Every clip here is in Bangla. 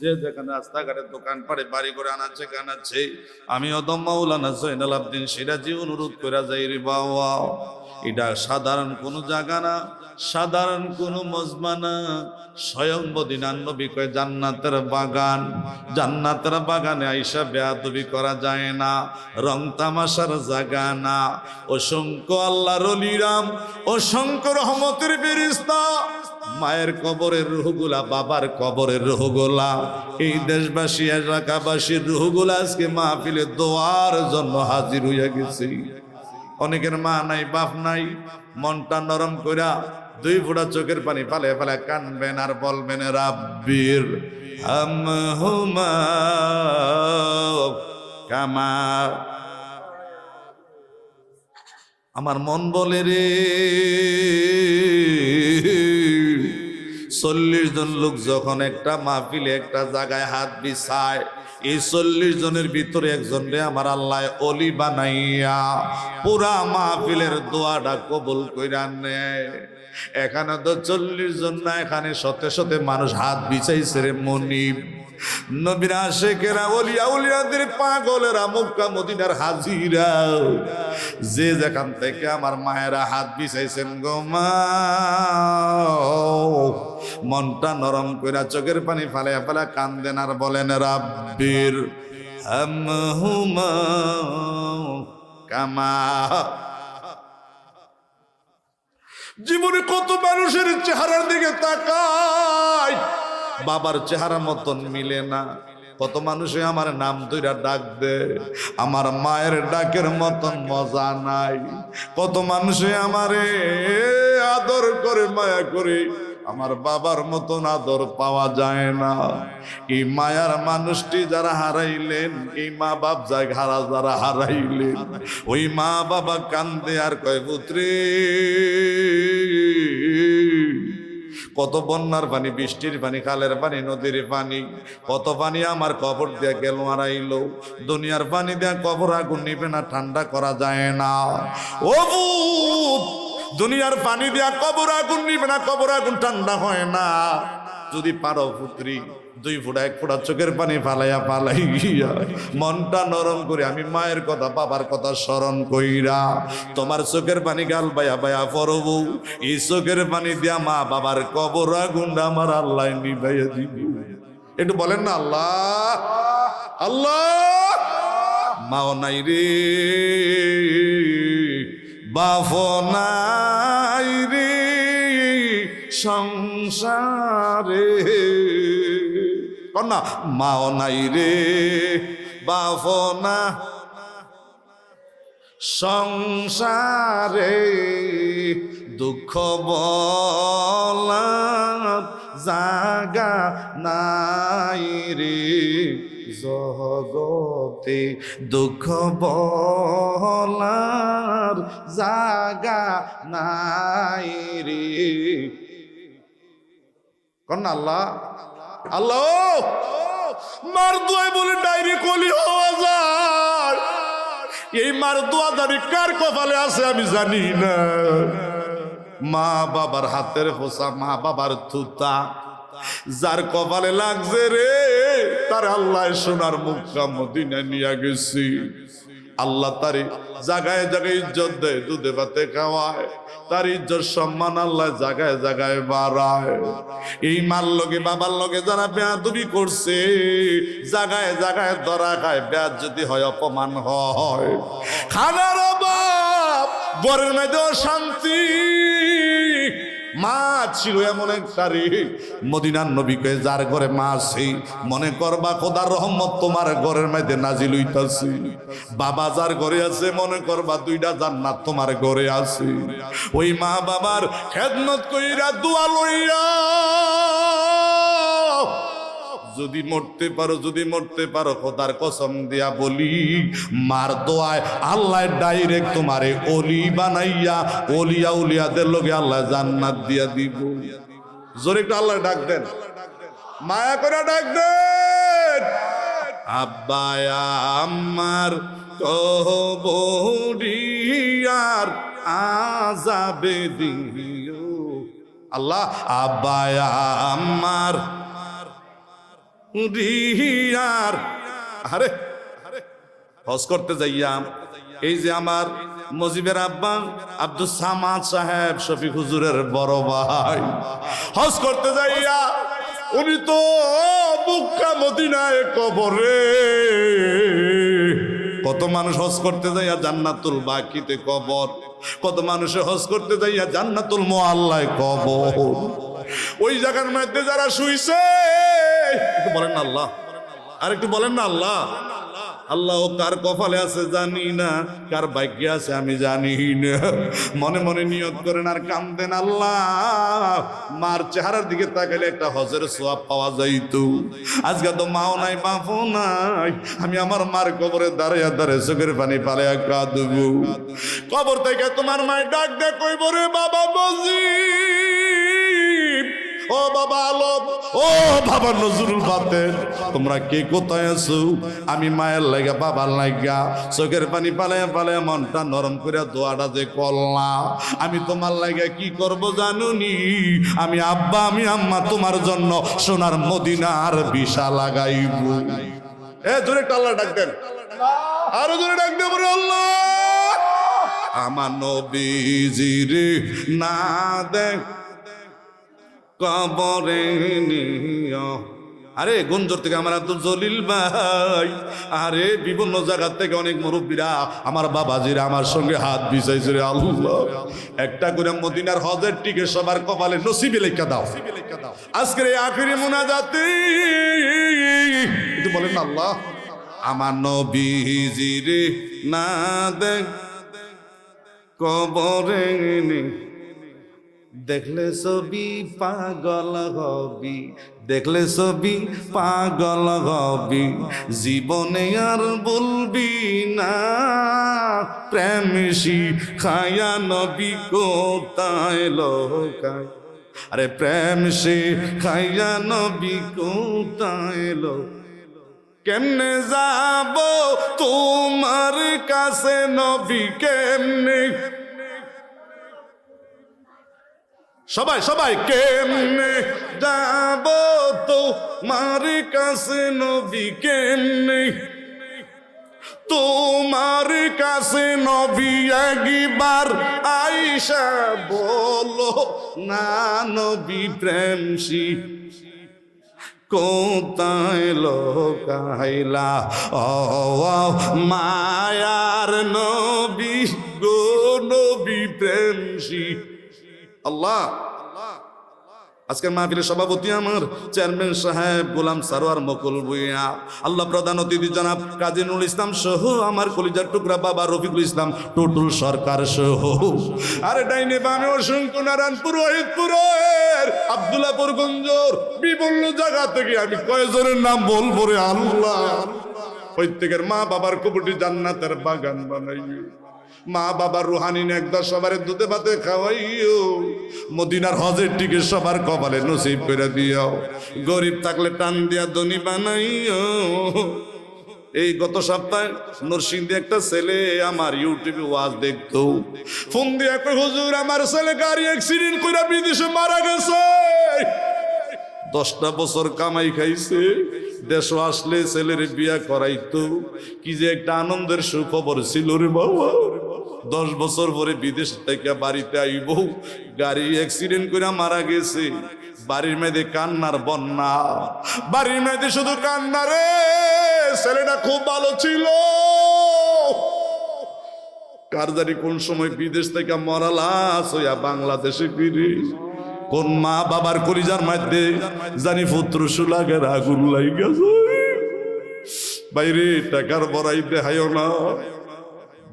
যে যেখানে রাস্তাঘাটে দোকান পাড়ে, বাড়ি করে আনাচ্ছে, কানাচ্ছে আমি অদম মাওলানা জৈনাল আবদিন সিরাজি অনুরোধ করে যাই রে বাবা। এটা সাধারণ কোনো জায়গা না, সাধারণ কোনো মজমা না। স্বয়ং বদিনান নবী কয়, জান্নাতের বাগান, জান্নাতের বাগানে আইসা বেয়াদবি করা যায় না, রং তামাশার জায়গা না। অসংখ্য আল্লাহর অলিরাম, অসংখ্য রহমতের বেরিস্তা মায়ের কবরের রুহগুলা, বাবার কবরের রুহগুলা। এই দেশবাসী, এলাকাবাসীর রুহগুলা আজকে মাহফিলে দোয়ার জন্য হাজির হইয়া গেছে। অনেকের মা নাই, বাপ নাই, মনটা নরম কইরা দুই ফোঁটা চোখের পানি পালে ফালে কানবেন আর বলবেন, রাব্বির হামহুমা কামা। আমার মন বলে রে চল্লিশ জন লোক যখন একটা মাহফিলে একটা জায়গায় হাত বিছায়, এই চল্লিশ জনের ভিতরে একজন রে আমার আল্লাহ অলি বানাইয়া পুরা মাহফিলের দোয়াটা কবুল কইরা নেয়। এখানে তো চল্লিশ জন না, এখানে শতে শতে মানুষ হাত বিছাইছে রে মনিব। নবীরা শেখেরা অলিয়া উলিয়াদের পাগলেরা, মক্কা মদিনার হাজিরা। যে যেখান থেকে আমার মায়েরা হাত বিছাইছেন গো মা মনটা নরম কইরা চোখের পানি ফালে ফালে কান্দেন আর বলেন, রাব্বির কামা জীবনে কত মানুষের চেহারার দিকে তাকায় বাবার চেহারা মতন মিলে না। কত মানুষে আমার নাম ধইরা ডাক দে আমার মায়ের ডাকের মতন মজা নাই। কত মানুষে আমারে আদর করে, মায়া করে আমার বাবার মতন আদর পাওয়া যায় না। এই মায়ার মানুষটি যারা হারাইলেন, এই মা বাপ যায় হারা যারা হারাইলেন। ওই মা বাবা কান্দে আর কয়, পুত্রে, কত বন্যার পানি, বৃষ্টির পানি কালের পানি, নদীর পানি, কত পানি আমার কবর দিয়া গেল মারাইলো দুনিয়ার পানি দিয়া কবর আগুন নিবে না, ঠান্ডা করা যায় না। ও দুনিয়ার পানি দিয়া কবর আগুন নিবে না, কবর আগুন ঠান্ডা হয় না। যদি পারো পুত্রী, দুই ফুটা এক ফুটা চোখের পানি ফালাইয়া ফালাই গিয়া মনটা নরম করে আমি মায়ের কথা, বাবার কথা স্মরণ কইরা তোমার চোখের পানি গাল বায়া বায়া পরবু। এই চোখের পানি দিয়া মা বাবার কবর আগুন আমার আল্লাহ নিবাইয়া দিব। একটু বলেন না, আল্লাহ আল্লাহ, মাও নাই রে। বাফ নাই রে, সংসারে। কন্যা, মাও নাই রে বাফ না সংসারে দুঃখ বলা জাগা নাই রে। জগতে দুঃখ বলার জাগা নাই রে। কন্যা আল্লাহ আল্লাহ, মার বলে ডাইরি কলি হওয়া যায়। এই মার দোয়া জানি কার কপালে আছে আমি জানি না। মা বাবার হাতের হোসা, মা বাবার থুতা, যার কপালে লাগছে রে তার আল্লাহ সোনার মুখা মদিনা নিয়ে গেছি। আল্লাহ তারি জাগায় জাগায় ইজ্জত দেয়, দুধে ভাতে খাওয়ায়। তার ইজ্জত সম্মান আল্লাহ জাগায় জাগায় বাড়ায়। এই মার লগে বাবার লগে যারা বেয়াদবি করছে, জাগায় জাগায় ধরা খায়, বেয়াদ যদি হয়, অপমান হয়। খানার অভাব গরের মধ্যে শান্তি। মা ছিল এমন এক সারি মদিনার নবীকে যার ঘরে মাছ মনে করবা খোদার রহমত তোমার ঘরের মধ্যে নাজিল হইতাছে। বাবা যার ঘরে আছে, মনে করবা দুইটা জান্নাত তোমার ঘরে আছে। ওই মা বাবার খেদমত কইরা দোয়া লইয়া যদি মরতে পারো, যদি মরতে পারো, খোদার কসম দিয়া বলি, মার দোয়ায় আল্লাহ ডাইরেক্ট তোমারে অলি বানাইয়া, অলিয়া উলিয়াদের লোকে আল্লাহ জান্নাত দিয়া দিব। জোরে একটু আল্লাহ ডাক দেন। মায়া করে ডাক দেন। আব্বায়া আমার কবরিয়ার আজাবে দিও। আল্লাহ আব্বায়া আমার রিয়ার আরে, হজ করতে যাইয়া এই যে আমার মজিবের আব্বা আব্দুল সামাদ সাহেব, শফিক হুজুরের বড় ভাই। হজ করতে যাইয়া উনি তো বুক্কা মদিনায় কবরে। কত মানুষ হজ করতে যাইয়া জান্নাতুল বাকিতে কবর। কত মানুষে হজ করতে যাইয়া জান্নাতুল মোয়াল্লায় কবর। ওই জায়গার মধ্যে যারা শুইছে একটু বলেন না আল্লাহ। আর একটু বলেন না আল্লাহ। আল্লাহ কার কপালে আছে জানি না, কার ভাগ্যে আছে আমি জানি না। মনে মনে নিয়ত করেন আর কান্দেন আল্লাহ। মার চেহারার দিকে তাকাইলে একটা হজের সোয়াব পাওয়া যাইতো। আজকে তো মাও নাই, বাপও নাই। আমি আমার মার কবরে দাঁড়িয়ে দাঁড়িয়ে চোখের পানি পালে কাঁদবো। কবর থেকে তোমার মায়ের ডাক ডাক কইব বাবা বজি। ও বাবা আলম, ও বাবা নজরুল বাতেন তোমরা কে কোথায় আছো? আমি মায়ের লাগা বাবার লাগা, চোখের পানি পালে পালে মনটা নরম করে দোয়াটা যে করলাম। আমি তোমার লাগা কি করব জানুনি? আমি আব্বা, আমি আম্মা তোমার জন্য সোনার মদিনার বিশা লাগাইব। এ, জোরে আল্লাহ ডাক দেন। আরও জোরে ডাক দেব আল্লাহ। আমার নবীজির না দেখ কবরে নিও আরে, গুঞ্জর থেকে আমার আব্দুল জলিল ভাই। আরে, বিভিন্ন জায়গা থেকে অনেক মুরব্বীরা, আমার বাবাজিরা আমার সঙ্গে হাত বিছাইছে রে আল্লাহ। একটা করে মদিনার হজের টিকে সবার কপালে নসিবে লেখা দাও। আজকের এই আখিরি মোনাজাতে, একটু বলেন আল্লাহ। আমার নবীজিরে না দেখ কবরে নি দেখলে ছবি পাগল হবি, দেখলে ছবি পাগল হবি, জীবনে আর বলবি না। প্রেম খায়া নবী কোথায় লোকায়? আরে প্রেম সে খাইয়া নবী কোথায় লোক কেমনে যাব তোমার কাছে নবী, কেমনে সবাই সবাই, কেমনে যাব তো মার কাছে নবী, কেমনে? তোমার কাছে নবী একবার আইসা বলো, না নবী, প্রেমসি, কোথায় লোকাইলা? ও মায়ার আল্লাহ। আজকের মাহফিলের সভাপতি আমার চেয়ারম্যান সাহেব গোলাম সারোয়ার মকুল ভুইয়া। আল্লাহ প্রধান অতিথি জনাব কাজী নুরুল ইসলাম সহ আমার কলিজার টুকরা বাবা রফিকুল ইসলাম, টুটুল সরকার সহ। আরে ডাইনে বামে অসংখ্য নারায়ণ পুরোহিতপুরের আবদুল্লাপুর গঞ্জর, বিভিন্ন জায়গা থেকে আমি কয়েকজনের নাম বলব রে আল্লাহ। প্রত্যেকের মা বাবার কবুটি জান্নাতের বাগান বানাইও মা বাবার রুহানি একদা সবার দুধে ভাতে খাওয়াইও। মদিনার হজের টিকে সবার কপালে নসিব করে দিও গরিব থাকলে টান দিয়া ধনী বানাইও। এই গত সপ্তাহে নরসিংদী একটা ছেলে আমার ইউটিউবে ওয়াজ দেখতো। ফোন দিয়ে কই হুজুর, আমার ছেলে গাড়ি অ্যাক্সিডেন্ট করে বিদেশে মারা গেছে। দশটা বছর কামাই খাইছে। দেশ আসলে ছেলের বিয়া করাইতো। কি যে একটা আনন্দের সুখবর ছিল রে বাবা। দশ বছর পরে বিদেশ থেকে বাড়িতে আইব, গাড়ি অ্যাক্সিডেন্ট করে মারা গেছে। বাড়ির মেয়েদের কান্নার বন্যা। বাড়ির মেয়েদের শুধু কান্না রে, ছেলেটা খুব ভালো ছিল। কার জানি কোন সময় বিদেশ থেকে হইয়া বাংলাদেশে ফিরে। কোন মা বাবার কলিজার মধ্যে জানি পুত্র সুলাগের আগুন লাইগেছে বাইরে টাকার বড়াই দেখাইও না।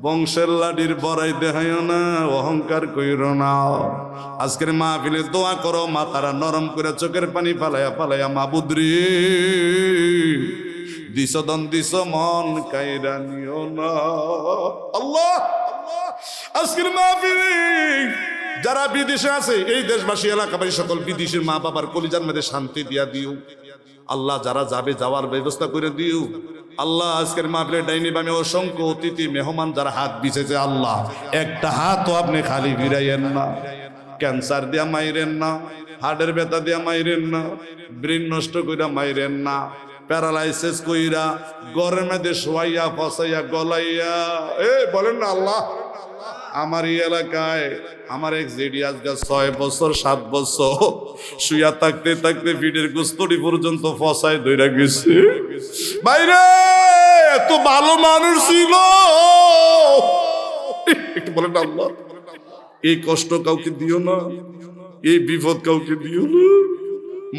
বংশের লাডির বড়াই দেখাইও না, অহংকার কইর না। আজকের মা ফিলে দোয়া করো মা তারা নরম করে চোখের পানি ফালাইয়া ফালাইয়া মা বুদ্রি দিস দন মন কাইরা নিও না। আল্লাহ আজকের মা যারা বিদেশে আছে, এই দেশবাসী, এলাকাবাসী সকল বিদেশের মা বাবার কলিজার মধ্যে শান্তি দিয়া দিও। আল্লাহ, যারা যাবে, যাওয়ার ব্যবস্থা করে দিও। আল্লাহ আজকের মাহফিলে ডাইনি বামে অসংখ্য অতিথি, মেহমান যারা হাত বিছেছে, আল্লাহ, একটা হাতও আপনি খালি ফিরাইয়েন না। ক্যান্সার দিয়া মাইরেন না, হার্টের ব্যথা দিয়া মাইরেন না, ব্রেন নষ্ট করিয়া মাইরেন না, প্যারালাইসিস কইরা গরমে দিয়ে শোয়াইয়া, ফসাইয়া, গলাইয়া। এ বলেন না আল্লাহ। আমার এই এলাকায়। আমার এক জেডি আজকে ছয় বছর, সাত বছর। শুয়া থাকতে থাকতে ফিটের গুস্তরি পর্যন্ত ফসায় দইরা গেছে। বাইরে, এত ভালো মানুষ ছিল। একটু বলেন আল্লাহ। এই কষ্ট কাউকে দিও না, এই বিপদ কাউকে দিও না।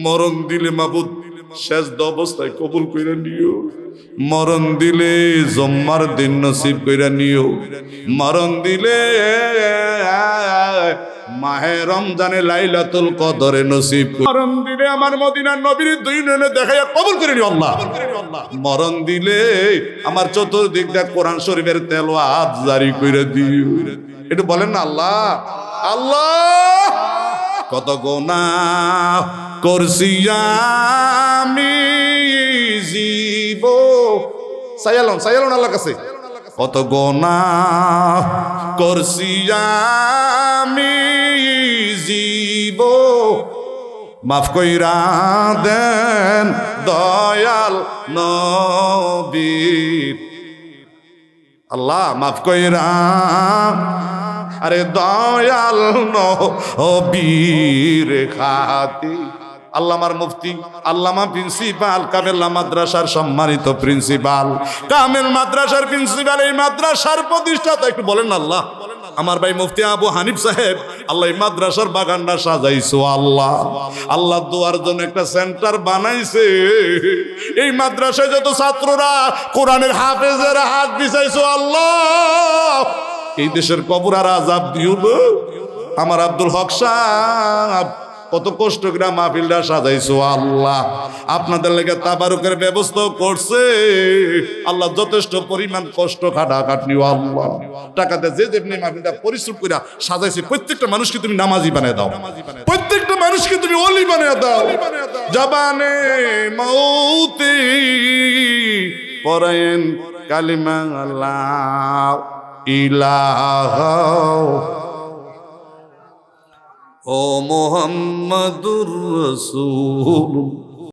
মরণ দিলে মাবুদ শেষ অবস্থায় কবুল কইরা নিও। মরণ দিলে জম্মার দিন নসিব কইরা নিও। মরণ দিলে মাহে রমজানে লাইলাতুল কদরে নসিব মরণ দিলে আমার মদিনার নবীর দুই নয়নে দেখাইয়া কবুল করে নিও আল্লাহ। মরণ দিলে আমার চতুর্দিক দিয়ে কোরআন শরীফের তেলাওয়াত জারি কইরা দিও। একটু বলেন না আল্লাহ আল্লাহ কত গোনা করছি আমি জীব সাইয়ালন সাইয়ালন আল্লাহর কাছে। কত গোনা করছি আমি জীব মাফ কইরা দেন দয়াল নবীর আল্লাহ, মাফ কইরা। আরে দয়াল নবীর খাতি আল্লামার মুফতি, আল্লামা প্রিন্সিপাল, কামেল্লা মাদ্রাসার সম্মানিত প্রিন্সিপাল। কামেল মাদ্রাসার প্রিন্সিপাল, এই মাদ্রাসার প্রতিষ্ঠাতা, একটু বলেন আল্লাহ। আমার ভাই মুফতি আবু হানিফ সাহেব, আল্লাহ মাদ্রাসার বাগানটা সাজাইছো আল্লাহ। আল্লাহ দোয়ার জন্য একটা সেন্টার বানাইছে। এই মাদ্রাসায় যত ছাত্ররা কোরআনের হাফেজের হাত বিছাইছো আল্লাহ। এই দেশের কবর আর আজাব দিও আমার আব্দুল হক সাহেব কত কষ্ট করে মাহফিলটা সাজাইছো, আল্লাহ। আপনাদের লেগে তাবারুকের ব্যবস্থা করছে। আল্লাহ যথেষ্ট পরিমাণ কষ্ট খাটা খাটনিও আল্লাহ। টাকাতে যে যেমনি মাহফিলটা পরিশ্রম করে সাজাইছে, প্রত্যেকটা মানুষকে তুমি নামাজি বানিয়ে দাও। প্রত্যেকটা মানুষকে তুমি অলি বানিয়ে দাও। জবানে মৌতি পরায়ণ কালিমা ইলাহ ও মোহাম্মদুর রসুল